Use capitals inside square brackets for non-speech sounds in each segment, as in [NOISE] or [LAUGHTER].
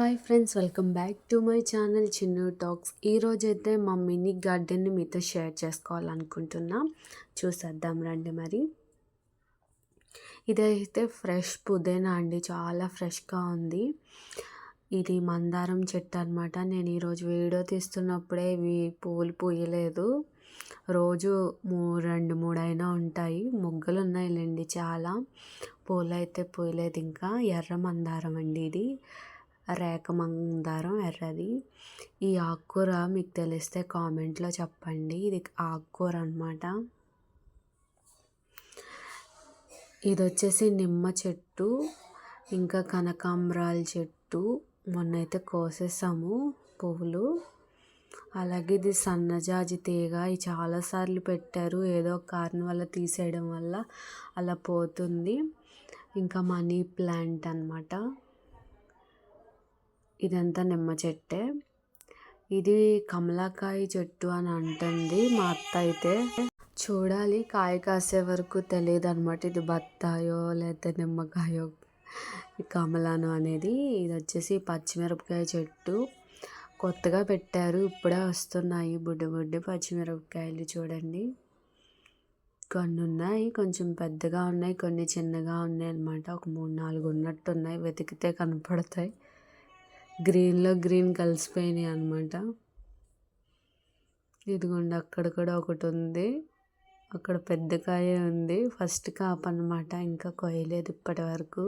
Hi friends welcome back to my channel Chinnu talks. ఈరోజైతే మా mini గార్డెన్ని మీతో share చేసుకోవాలనుకుంటున్నా. చూసేద్దాం రండి మరి. ఇదైతే ఫ్రెష్ పుదీనా అండి చాలా ఫ్రెష్గా ఉంది. ఇది మందారం చెట్టు అనమాట నేను ఈరోజు వీడియో తీస్తున్నప్పుడే ఇవి పూలు పూయలేదు. రోజు మూ రెండు మూడు అయినా ఉంటాయి. మొగ్గలు ఉన్నాయిలేండి చాలా. పూలు అయితే పూయలేదు ఇంకా. ఎర్ర మందారం అండి ఇది. రేఖ మందారం ఎర్రది. ఈ ఆకుకూర మీకు తెలిస్తే కామెంట్లో చెప్పండి. ఇది ఆకుకూర అనమాట ఇది వచ్చేసి నిమ్మ చెట్టు ఇంకా కనకాంబరాల చెట్టు. మొన్న అయితే కోసేసాము పువ్వులు. అలాగే ఇది సన్నజాజి తీగ. ఇది చాలాసార్లు పెట్టారు. ఏదో ఒక కారణం వల్ల తీసేయడం వల్ల అలా పోతుంది. ఇంకా మనీ ప్లాంట్ అనమాట ఇదంతా నిమ్మ చెట్టే. ఇది కమలాకాయ చెట్టు అని అంటుంది మా అత్త అయితే. చూడాలి కాయ కాసే వరకు తెలియదు అనమాట ఇది బత్తాయో లేకపోతే నిమ్మకాయో కమలాను అనేది. ఇది వచ్చేసి పచ్చిమిరపకాయ చెట్టు. కొత్తగా పెట్టారు ఇప్పుడే వస్తున్నాయి బుడ్డి బుడ్డి పచ్చిమిరపకాయలు చూడండి. కొన్ని ఉన్నాయి కొంచెం పెద్దగా ఉన్నాయి కొన్ని చిన్నగా ఉన్నాయి అనమాట ఒక మూడు నాలుగు ఉన్నట్టు ఉన్నాయి వెతికితే కనపడతాయి. గ్రీన్లో గ్రీన్ కలిసిపోయినాయి అనమాట ఇదిగోండి అక్కడ కూడా ఒకటి ఉంది. అక్కడ పెద్ద కాయ ఉంది. ఫస్ట్ కాప్ అనమాట ఇంకా కొయ్యలేదు ఇప్పటి వరకు.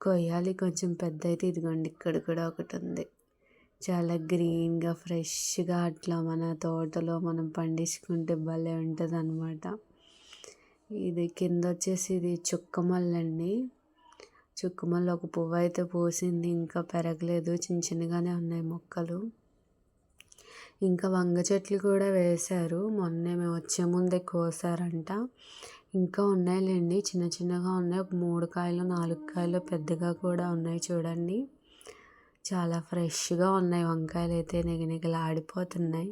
కొయ్యాలి కొంచెం పెద్ద అయితే ఇదిగోండి ఇక్కడ కూడా ఒకటి ఉంది. చాలా గ్రీన్గా ఫ్రెష్గా అట్లా మన తోటలో మనం పండించుకుంటే భలే ఉంటుంది అనమాట ఇది కింద వచ్చేసి ఇది చుక్కమల్లండి చుక్కుమల్లి ఒక పువ్వు అయితే పూసింది. ఇంకా పెరగలేదు. చిన్న చిన్నగానే ఉన్నాయి మొక్కలు. ఇంకా వంగ చెట్లు కూడా వేశారు. మొన్నే మేము వచ్చే ముందే కోసారంట. ఇంకా ఉన్నాయిలేండి. చిన్న చిన్నగా ఉన్నాయి. ఒక మూడు కాయలు నాలుగు కాయలు పెద్దగా కూడా ఉన్నాయి చూడండి. చాలా ఫ్రెష్గా ఉన్నాయి వంకాయలు అయితే. నిగనిగలాడిపోతున్నాయి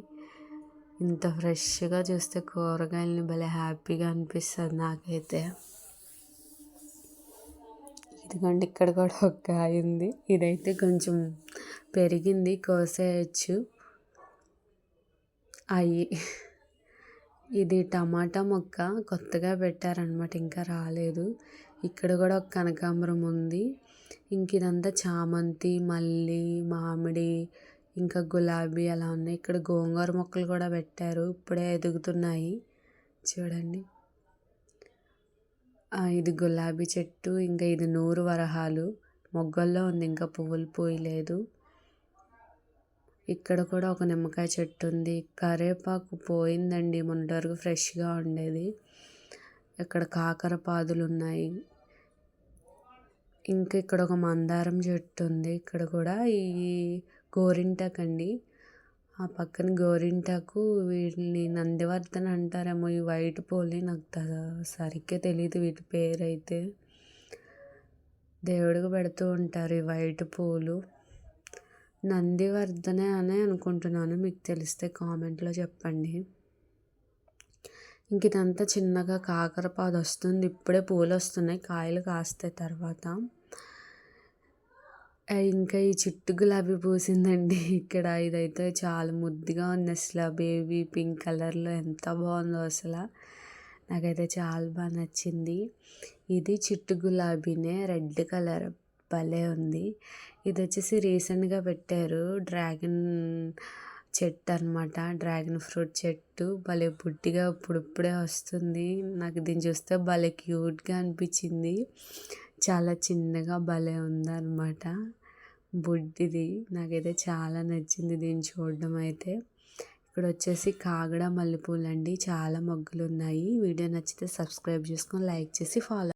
ఇంత ఫ్రెష్గా చూస్తే కూరగాయలని భలే హ్యాపీగా అనిపిస్తుంది నాకైతే. ఇదిగోండి ఇక్కడ కూడా ఒక కాయ ఉంది. ఇదైతే కొంచెం పెరిగింది. కోసేయచ్చు. అయ్యి ఇది టమాటా మొక్క. కొత్తగా పెట్టారనమాట ఇంకా రాలేదు. ఇక్కడ కూడా ఒక కనకాంబరం ఉంది. ఇంక ఇదంతా చామంతి మల్లి మామిడి ఇంకా గులాబీ అలా ఉన్నాయి. ఇక్కడ గోంగూర మొక్కలు కూడా పెట్టారు. ఇప్పుడే ఎదుగుతున్నాయి. చూడండి. ఇది గులాబీ చెట్టు ఇంకా ఇది నూరు వరహాలు. మొగ్గల్లో ఉంది ఇంకా పువ్వులు పూయలేదు. ఇక్కడ కూడా ఒక నిమ్మకాయ చెట్టు ఉంది. కరేపాకు పోయిందండి మొన్నటి వరకు ఫ్రెష్గా ఉండేది. ఇక్కడ కాకర పాదులు ఉన్నాయి. ఇంకా ఇక్కడ ఒక మందారం చెట్టు ఉంది. ఇక్కడ కూడా ఈ గోరింటాకండి ఆ పక్కన గోరింటాకు వీటిని నందివర్ధన అంటారేమో ఈ వైట్ పూలని నాకు సరిగ్గా తెలియదు వీటి పేరు అయితే దేవుడికి పెడుతూ ఉంటారు ఈ వైట్ పూలు. నందివర్ధనే అనే అనుకుంటున్నాను మీకు తెలిస్తే కామెంట్లో చెప్పండి. ఇంక ఇదంతా చిన్నగా కాకరపాదు వస్తుంది ఇప్పుడే పూలు వస్తున్నాయి కాయలు కాస్తాయి తర్వాత. ఇంకా ఈ చిట్టు గులాబీ పూసిందండి. [LAUGHS] ఇక్కడ ఇదైతే చాలా ముద్దుగా ఉంది అసలు. బేబీ పింక్ కలర్లో ఎంత బాగుందో అసలు. నాకైతే చాలా బాగా నచ్చింది. ఇది చిట్టు గులాబీనే రెడ్ కలర్. భలే ఉంది. ఇది వచ్చేసి రీసెంట్గా పెట్టారు డ్రాగన్ చెట్టు అనమాట డ్రాగన్ ఫ్రూట్ చెట్టు. భలే బుడ్డిగా ఇప్పుడిప్పుడే వస్తుంది. నాకు దీన్ని చూస్తే భలే క్యూట్గా అనిపించింది. చాలా చిన్నగా భలే ఉందన్నమాట. బుడ్డిది. నాకైతే చాలా నచ్చింది దీన్ని చూడడం అయితే. ఇక్కడ వచ్చేసి కాగడ మల్లెపూలు అండి చాలా మొగ్గలు ఉన్నాయి వీడియో నచ్చితే సబ్స్క్రైబ్ చేసుకొని లైక్ చేసి ఫాలో